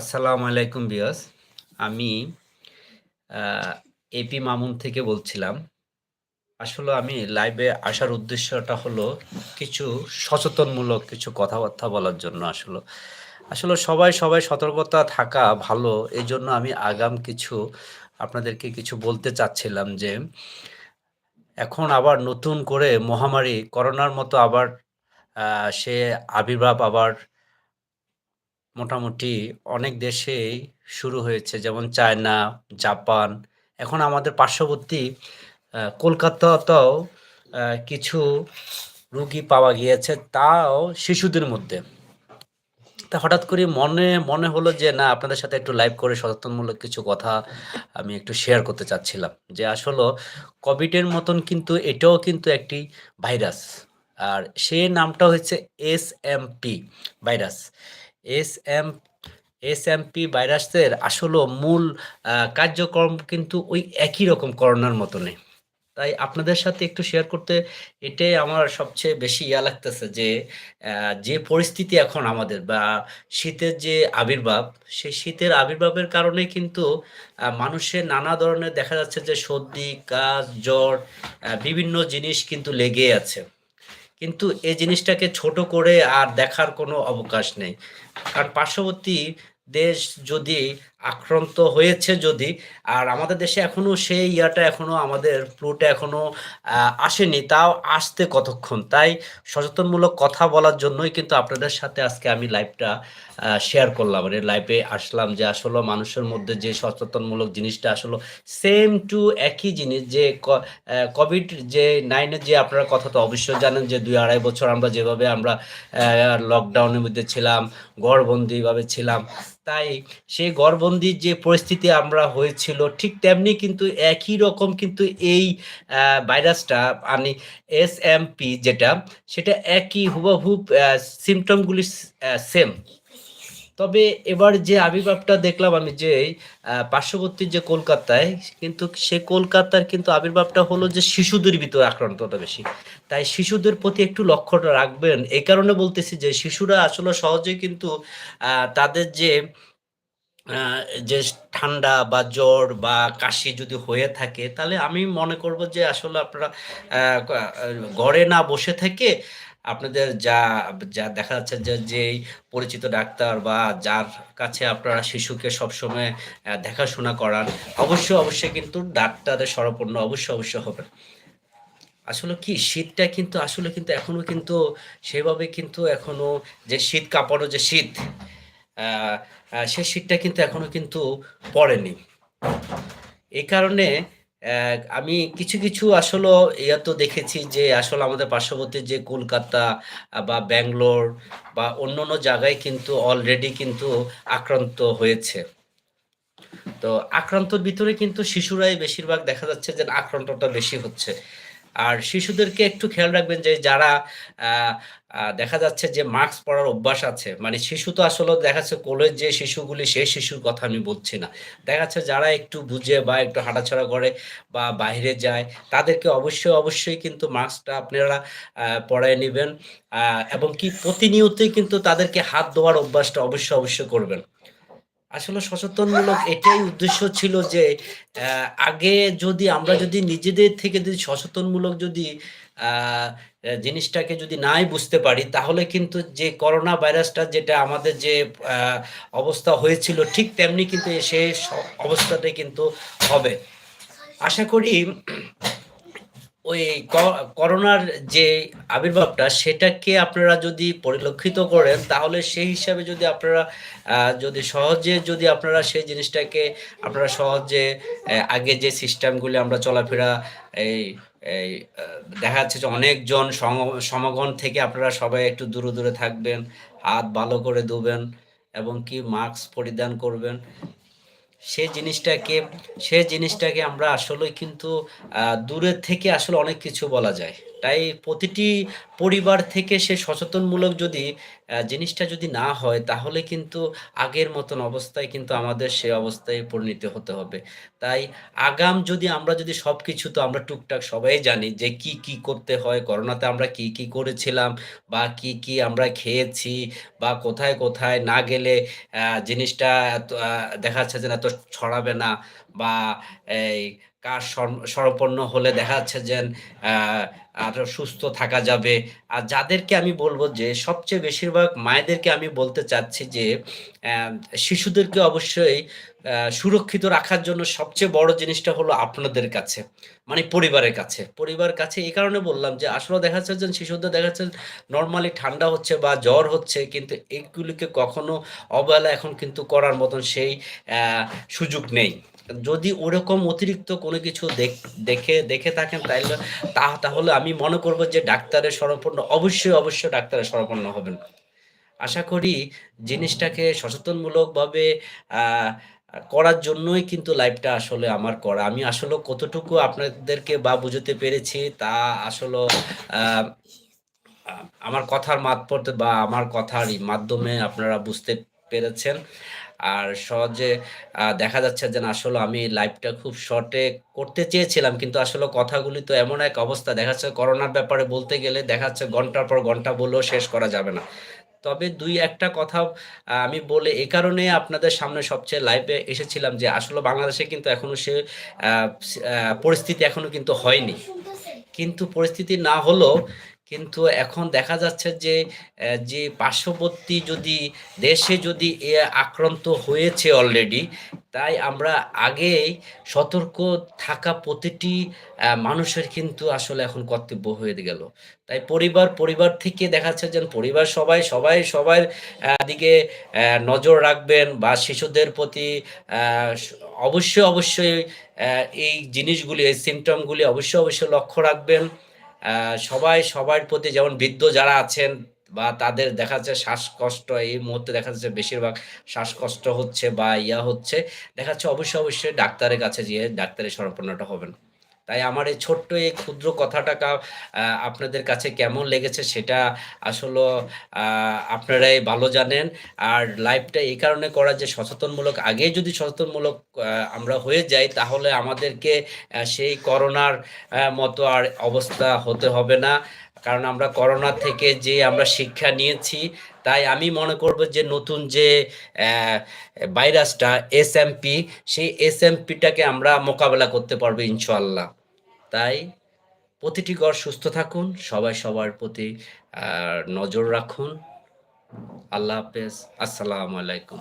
আসসালামু আলাইকুম বিয়াস আমি এপি মামুন থেকে বলছিলাম। আসলে আমি লাইভে আসার উদ্দেশ্যটা হলো কিছু সচেতনমূলক কিছু কথাবার্তা বলার জন্য আসলে। আসলে সবাই সবাই সতর্কতা থাকা ভালো। এই জন্য আমি আগাম কিছু আপনাদেরকে কিছু বলতে চাচ্ছিলাম যে, এখন আবার নতুন করে মহামারী, করোনার মতো আবার সে আবির্ভাব আবার মোটামুটি অনেক দেশেই শুরু হয়েছে যেমন চায়না, জাপান, এখন আমাদের পার্শ্ববর্তী কলকাতাতেও কিছু রুগী পাওয়া গিয়েছে, তাও শিশুদের মধ্যে। তা হঠাৎ করে মনে মনে হলো যে না আপনাদের সাথে একটু লাইভ করে সচেতনমূলক কিছু কথা আমি একটু শেয়ার করতে চাচ্ছিলাম। যে আসলে কোভিডের মতন কিন্তু এটাও কিন্তু একটি ভাইরাস। আর সে নামটা হচ্ছে S M P virus. SM SMP ভাইরাসের আসলে মূল কার্যক্রম কিন্তু ওই একই রকম করোনার মতনই। তাই আপনাদের সাথে একটু শেয়ার করতে এটাই আমার সবচেয়ে বেশি ইয়া লাগতেছে যে যে পরিস্থিতি এখন আমাদের বা শীতের যে আবির্ভাব, সেই শীতের আবির্ভাবের কারণে কিন্তু মানুষের নানা ধরনের দেখা যাচ্ছে যে সর্দি, কাশ, জ্বর বিভিন্ন জিনিস কিন্তু লেগেই আছে। কিন্তু এই জিনিসটাকে ছোট করে আর দেখার কোনো অবকাশ নেই। কারণ পার্শ্ববর্তী দেশ যদি আক্রান্ত হয়েছে যদি, আর আমাদের দেশে এখনও সেই ইয়াটা এখনও আমাদের ফ্লুটা এখনও আসেনি, তাও আসতে কতক্ষণ? তাই সচেতনমূলক কথা বলার জন্যই কিন্তু আপনাদের সাথে আজকে আমি লাইভটা শেয়ার করলাম। মানে লাইভে আসলাম যে আসলে মানুষের মধ্যে যে সচেতনমূলক জিনিসটা আসলে সেম টু একই জিনিস যে কোভিড যে 9 এর যে আপনারা কথা তো অবশ্যই জানেন যে ২ ২.৫ বছর আমরা যেভাবে আমরা লকডাউনের মধ্যে ছিলাম, ঘরবন্দিভাবে ছিলাম। তাই সেই গড়বন্দির যে পরিস্থিতি আমরা হয়েছিল, ঠিক তেমনি কিন্তু একই রকম কিন্তু এই ভাইরাসটা মানে পি যেটা, সেটা একই হুবহুব অ্যা সিম্পটম গুলি স অ্যা সেম। তবে এবার যে আবির্ভাবটা দেখলাম আমি যে পার্শ্ববর্তী যে কলকাতায়, কিন্তু সে কলকাতার কিন্তু আবির্ভাবটা হলো যে শিশুদের ভিতরে আক্রান্তটা বেশি। তাই শিশুদের প্রতি একটু লক্ষ্যটা রাখবেন। এই কারণে বলতেছি যে, শিশুরা আসলে সহজেই কিন্তু তাদের যে যে ঠান্ডা বা জ্বর বা কাশি যদি হয়ে থাকে, তাহলে আমি মনে করব যে আসলে আপনারা ঘরে না বসে থেকে আপনাদের যা যা দেখা যাচ্ছে যে যেই পরিচিত ডাক্তার বা যার কাছে আপনারা শিশুকে সবসময় দেখাশোনা করান, অবশ্যই, অবশ্যই কিন্তু ডাক্তারের শরণাপন্ন অবশ্যই, অবশ্যই হবে আসলে কি শীতটা কিন্তু আসলে কিন্তু এখনও কিন্তু সেভাবে কিন্তু এখনও যে শীত কাঁপানো যে শীত, সে শীতটা কিন্তু এখনও কিন্তু পড়েনি। এই কারণে আমি কিছু, কিছু আসলে ইয়া তো দেখেছি যে আসলে আমাদের পার্শ্ববর্তী যে কলকাতা বা ব্যাঙ্গালোর বা অন্য অন্য জায়গায় কিন্তু অলরেডি কিন্তু আক্রান্ত হয়েছে। তো আক্রান্তর ভিতরে কিন্তু শিশুরাই বেশিরভাগ দেখা যাচ্ছে যে আক্রান্তটা বেশি হচ্ছে। আর শিশুদেরকে একটু খেয়াল রাখবেন যে যারা দেখা যাচ্ছে যে মাস্ক পরার অভ্যাস আছে। মানে শিশু তো আসলে দেখা যাচ্ছে কোলের যে শিশুগুলি সেই শিশুর কথা আমি বলছি না। দেখা যাচ্ছে যারা একটু বুঝে বা একটু হাঁটাচলা করে বা বাহিরে যায় তাদেরকে অবশ্যই, অবশ্যই কিন্তু মাস্কটা আপনারা পরায় নিবেন। এবং কি প্রতিনিয়তই কিন্তু তাদেরকে হাত ধোয়ার অভ্যাসটা অবশ্যই, অবশ্যই করবেন। আসলে সচেতনমূলক এটাই উদ্দেশ্য ছিল যে আগে যদি আমরা যদি নিজেদের থেকে যদি সচেতনমূলক যদি জিনিসটাকে যদি নাই বুঝতে পারি, তাহলে কিন্তু যে করোনা ভাইরাসটা যেটা আমাদের যে অবস্থা হয়েছিল ঠিক তেমনি কিন্তু সে অবস্থাটাই কিন্তু হবে। আশা করি ওই করোনার যে আবির্ভাবটা সেটাকে আপনারা যদি পরিলক্ষিত করেন তাহলে সেই হিসাবে যদি আপনারা যদি সহজে যদি আপনারা সেই জিনিসটাকে আপনারা সহজে আগে যে সিস্টেমগুলি আমরা চলাফেরা এই এই দেখা যাচ্ছে যে অনেকজন সম সমাগম থেকে আপনারা সবাই একটু দূরে, দূরে থাকবেন। হাত ভালো করে ধুবেন এবং কি মাস্ক পরিধান করবেন। সে জিনিসটাকে সে জিনিসটাকে আমরা আসলে কিন্তু দূরের থেকে আসলে অনেক কিছু বলা যায়। তাই প্রতিটি পরিবার থেকে সে সচেতনমূলক যদি জিনিসটা যদি না হয়, তাহলে কিন্তু আগের মতন অবস্থায় কিন্তু আমাদের সে অবস্থায় পরিণত হতে হবে। তাই আগাম যদি আমরা যদি সব কিছু তো আমরা টুকটাক সবাই জানি যে কি কি করতে হয়, করোনাতে আমরা কি কি করেছিলাম বা কি কি আমরা খেয়েছি বা কোথায় কোথায় না গেলে জিনিসটা দেখা যাচ্ছে যে এত ছড়াবে না বা এই কাজ সরপন্ন হলে দেখা যাচ্ছে যে আরও সুস্থ থাকা যাবে। আর যাদেরকে আমি বলব যে, সবচেয়ে বেশিরভাগ মায়েদেরকে আমি বলতে চাচ্ছি যে শিশুদেরকে অবশ্যই সুরক্ষিত রাখার জন্য সবচেয়ে বড় জিনিসটা হলো আপনাদের কাছে মানে পরিবারের কাছে। পরিবার কাছে এই কারণে বললাম যে, আসলে দেখা যাচ্ছে যে, শিশুদের দেখা যাচ্ছে নর্মালি ঠান্ডা হচ্ছে বা জ্বর হচ্ছে, কিন্তু এইগুলিকে কখনো অবহেলা এখন কিন্তু করার মতন সেই সুযোগ নেই। যদি ওরকম অতিরিক্ত কোনো কিছু দেখ- দেখে থাকেন, তাইলে তা, তাহলে আমি মনে করব যে ডাক্তারের শরণাপন্ন অবশ্যই অবশ্যই ডাক্তারের শরণাপন্ন হবেন আশা করি জিনিসটাকে সচেতনমূলকভাবে করার জন্যই কিন্তু লাইভটা আসলে আমার করা। আমি আসলে কতটুকু আপনাদেরকে বা বুঝতে পেরেছি তা আসলে আমার কথার মাধ্যমে বা আমার কথার মাধ্যমে আপনারা বুঝতে পেরেছেন। আর সহজে দেখা যাচ্ছে যে আসলে আমি লাইভটা খুব শর্টে করতে চেয়েছিলাম, কিন্তু আসলে কথাগুলি তো এমন এক অবস্থা। দেখা যাচ্ছে করোনার ব্যাপারে বলতে গেলে দেখা যাচ্ছে ঘণ্টার পর ঘণ্টা বলেও শেষ করা যাবে না। তবে দুই একটা কথা আমি বলে এ কারণে আপনাদের সামনে সবচেয়ে লাইভে এসেছিলাম যে, আসলে বাংলাদেশে কিন্তু এখনও সে পরিস্থিতি এখনও কিন্তু হয়নি। কিন্তু পরিস্থিতি না হলেও কিন্তু এখন দেখা যাচ্ছে যে যে পার্শ্ববর্তী যদি দেশে যদি এ আক্রান্ত হয়েছে অলরেডি তাই আমরা আগেই সতর্ক থাকা প্রতিটি মানুষের কিন্তু আসলে এখন কর্তব্য হয়ে গেল। তাই পরিবার পরিবার থেকে দেখা যাচ্ছে যে পরিবার সবাই সবাই সবার দিকে নজর রাখবেন বা শিশুদের প্রতি অবশ্যই অবশ্যই এই জিনিসগুলি, এই সিমটমগুলি অবশ্যই অবশ্যই লক্ষ্য রাখবেন। সবাই সবার প্রতি যেমন বৃদ্ধ যারা আছেন বা তাদের দেখা যাচ্ছে শ্বাসকষ্ট, এই মুহূর্তে দেখা যাচ্ছে বেশিরভাগ শ্বাসকষ্ট হচ্ছে বা ইয়া হচ্ছে, দেখা যাচ্ছে অবশ্যই অবশ্যই ডাক্তারের কাছে গিয়ে ডাক্তারের শরণাপন্নটা হবেন। তাই আমার এই ছোট্ট এই ক্ষুদ্র কথাটাকা আপনাদের কাছে কেমন লেগেছে সেটা আসলে আপনারাই ভালো জানেন। আর লাইভটা এই কারণে করা যে সচেতনমূলক আগেই যদি সচেতনমূলক আমরা হয়ে যাই, তাহলে আমাদেরকে সেই করোনার মতো আর অবস্থা হতে হবে না। কারণ আমরা করোনা থেকে যে আমরা শিক্ষা নিয়েছি, তাই আমি মনে করব যে নতুন যে ভাইরাসটা এসএমপি সেই এসএমপিটাকে আমরা মোকাবেলা করতে পারব ইনশাল্লাহ তাই প্রতিটি ঘর সুস্থ থাকুন সবাই সবার প্রতি নজর রাখুন। আল্লাহ হাফেজ। আসসালামু আলাইকুম।